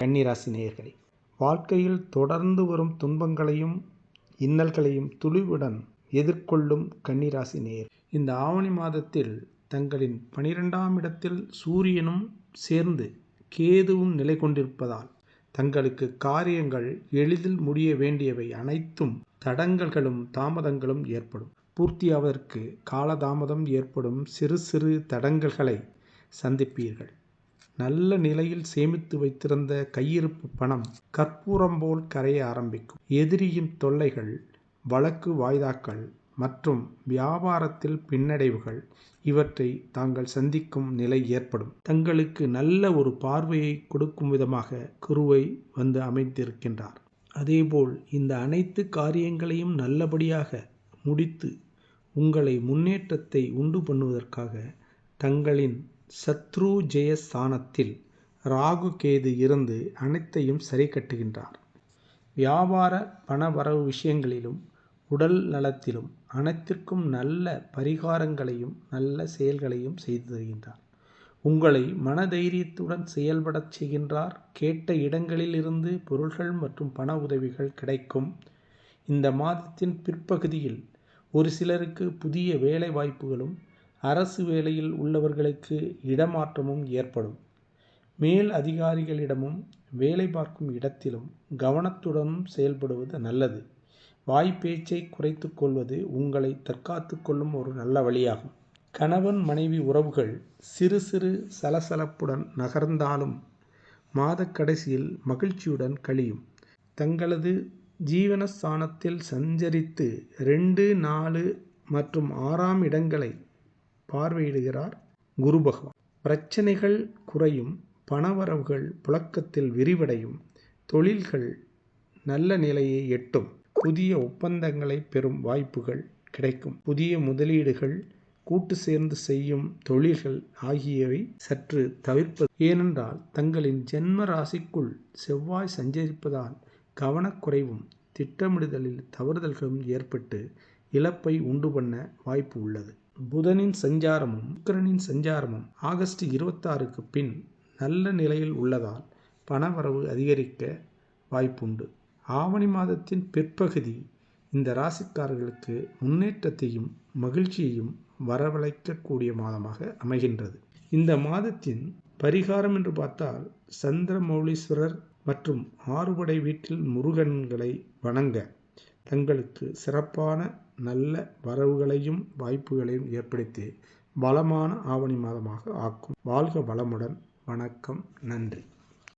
கன்னிராசி நேயர்களே வாழ்க்கையில் தொடர்ந்து வரும் துன்பங்களையும் இன்னல்களையும் துளிவுடன் எதிர்கொள்ளும் கன்னிராசி நேயர். இந்த ஆவணி மாதத்தில் தங்களின் பனிரெண்டாம் இடத்தில் சூரியனும் சேர்ந்து கேதுவும் நிலை கொண்டிருப்பதால் தங்களுக்கு காரியங்கள் எளிதில் முடிய வேண்டியவை அனைத்தும் தடங்கல்களும் தாமதங்களும் ஏற்படும். பூர்த்தியாவதற்கு காலதாமதம் ஏற்படும் சிறு சிறு தடங்கல்களை சந்திப்பீர்கள். நல்ல நிலையில் சேமித்து வைத்திருந்த கையிருப்பு பணம் கற்பூரம் போல் கரைய ஆரம்பிக்கும். எதிரியின் தொல்லைகள் வழக்கு வாய்தாக்கள் மற்றும் வியாபாரத்தில் பின்னடைவுகள் இவற்றை தாங்கள் சந்திக்கும் நிலை ஏற்படும். தங்களுக்கு நல்ல ஒரு பார்வையை கொடுக்கும் விதமாக குருவை வந்து அமைந்திருக்கின்றார். அதேபோல் இந்த அனைத்து காரியங்களையும் நல்லபடியாக முடித்து உங்களை முன்னேற்றத்தை உண்டு பண்ணுவதற்காக தங்களின் சத்ரு ஜெய ஸ்தானத்தில் ராகு கேது இருந்து அனைத்தையும் சரி கட்டுகின்றார். வியாபார பண வரவு விஷயங்களிலும் உடல் நலத்திலும் அனைத்திற்கும் நல்ல பரிகாரங்களையும் நல்ல செயல்களையும் செய்து தருகின்றார். உங்களை மன தைரியத்துடன் செயல்படச் செய்கின்றார். கேட்ட இடங்களில் இருந்து பொருள்கள் மற்றும் பண உதவிகள் கிடைக்கும். இந்த மாதத்தின் பிற்பகுதியில் ஒரு சிலருக்கு புதிய வேலை வாய்ப்புகளும் அரசு வேலையில் உள்ளவர்களுக்கு இடமாற்றமும் ஏற்படும். மேல் அதிகாரிகளிடமும் வேலை பார்க்கும் இடத்திலும் கவனத்துடனும் செயல்படுவது நல்லது. வாய்ப்பேச்சை குறைத்து கொள்வது உங்களை தற்காத்து கொள்ளும் ஒரு நல்ல வழியாகும். கணவன் மனைவி உறவுகள் சிறு சிறு சலசலப்புடன் நகர்ந்தாலும் மாத கடைசியில் மகிழ்ச்சியுடன் கழியும். தங்களது ஜீவனஸ்தானத்தில் சஞ்சரித்து ரெண்டு நாலு மற்றும் ஆறாம் இடங்களை பார்வையிடுகிறார் குரு பகவான். பிரச்சனைகள் குறையும் பணவரவுகள் புழக்கத்தில் விரிவடையும் தொழில்கள் நல்ல நிலையை எட்டும் புதிய ஒப்பந்தங்களை பெறும் வாய்ப்புகள் கிடைக்கும். புதிய முதலீடுகள் கூட்டு சேர்ந்து செய்யும் தொழில்கள் ஆகியவை சற்று தவிர்ப்பது. ஏனென்றால் தங்களின் ஜென்ம ராசிக்குள் செவ்வாய் சஞ்சரிப்பதால் கவனக்குறைவும் திட்டமிடுதலில் தவறுதல்களும் ஏற்பட்டு இழப்பை உண்டு பண்ண வாய்ப்பு உள்ளது. புதனின் சஞ்சாரமும் சுக்கிரனின் சஞ்சாரமும் ஆகஸ்ட் இருபத்தாறுக்கு பின் நல்ல நிலையில் உள்ளதால் பணவரவு அதிகரிக்க வாய்ப்புண்டு. ஆவணி மாதத்தின் பிற்பகுதி இந்த ராசிக்காரர்களுக்கு முன்னேற்றத்தையும் மகிழ்ச்சியையும் வரவழைக்கக்கூடிய மாதமாக அமைகின்றது. இந்த மாதத்தின் பரிகாரம் என்று பார்த்தால் சந்திரமௌலீஸ்வரர் மற்றும் ஆறுபடை வீட்டில் முருகன்களை வணங்க தங்களுக்கு சிறப்பான நல்ல வரவுகளையும் வாய்ப்புகளையும் ஏற்படுத்தி வளமான ஆவணி மாதமாக ஆக்கும். வாழ்க வளமுடன். வணக்கம். நன்றி.